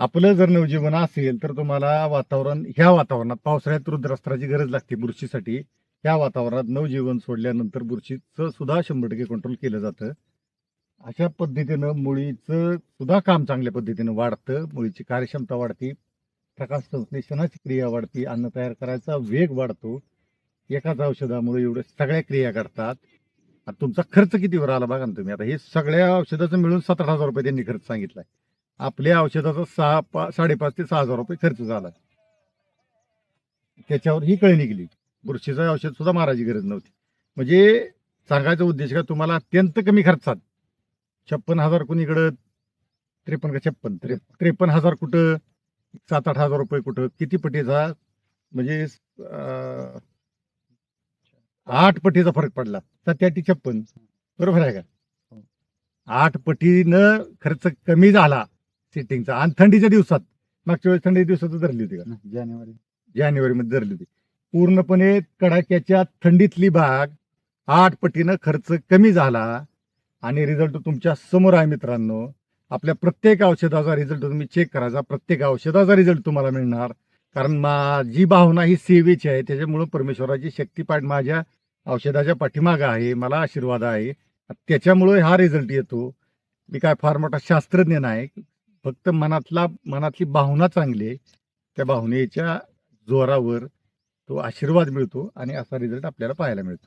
आपलं जर नवजीवन असेल तर तुम्हाला वातावरण ह्या वातावरणात पावसाळ्यात रुद्रास्त्राची गरज लागते बुरशीसाठी. ह्या वातावरणात नवजीवन सोडल्यानंतर बुरशीचं सुद्धा शंभर टक्के कंट्रोल केलं जातं. अशा पद्धतीनं मुळीचं सुद्धा काम चांगल्या पद्धतीनं वाढतं. मुळीची कार्यक्षमता वाढते. प्रकाश संश्लेषणाची क्रिया वाढते. अन्न तयार करायचा वेग वाढतो. एकाच औषधामुळे एवढं सगळ्या क्रिया घडतात तुमचा खर्च कितीवर आला बघा ना तुम्ही. आता हे सगळ्या औषधाचं मिळून सतरा हजार रुपये त्यांनी खर्च सांगितलाय. आपल्या औषधाचा सहा पा साडेपाच ते सहा हजार रुपये खर्च झाला. त्याच्यावर ही कळी निघली. बुरशीचं औषध सुद्धा मारायची गरज नव्हती. म्हणजे सांगायचा उद्देश का तुम्हाला अत्यंत कमी खर्चात छप्पन हजार कुणीकडं त्रेपन्न का छप्पन त्रे त्रेपन्न हजार कुठं सात आठ हजार रुपये कुठं किती पटीचा म्हणजे अं, आठ पटीचा फरक पडला. सत्याऐंशी छप्पन बरोबर आहे का? आठ पटीनं खर्च कमी झाला. सिटिंगचा आणि थंडीच्या दिवसात मागच्या वेळेस थंडीच्या दिवसात धरली होती का? जानेवारी. जानेवारीमध्ये धरली होती. पूर्णपणे कडाक्याच्या थंडीतली बाग आठ पटीनं खर्च कमी झाला आणि रिझल्ट तुमच्यासमोर आहे मित्रांनो. आपल्या प्रत्येक औषधाचा रिझल्ट तुम्ही चेक करायचा प्रत्येक औषधाचा रिझल्ट तुम्हाला मिळणार. कारण माझी भावना ही सेवेची आहे. त्याच्यामुळं परमेश्वराची शक्ती पाठ माझ्या औषधाच्या पाठीमागं आहे. मला आशीर्वाद आहे. त्याच्यामुळं हा रिझल्ट येतो. मी काय फार मोठा शास्त्रज्ञ नाही. फक्त मनातला मनातली भावना चांगली आहे त्या भावनेच्या जोरावर तो आशीर्वाद मिळतो आणि असा रिझल्ट आपल्याला पाहायला मिळतो.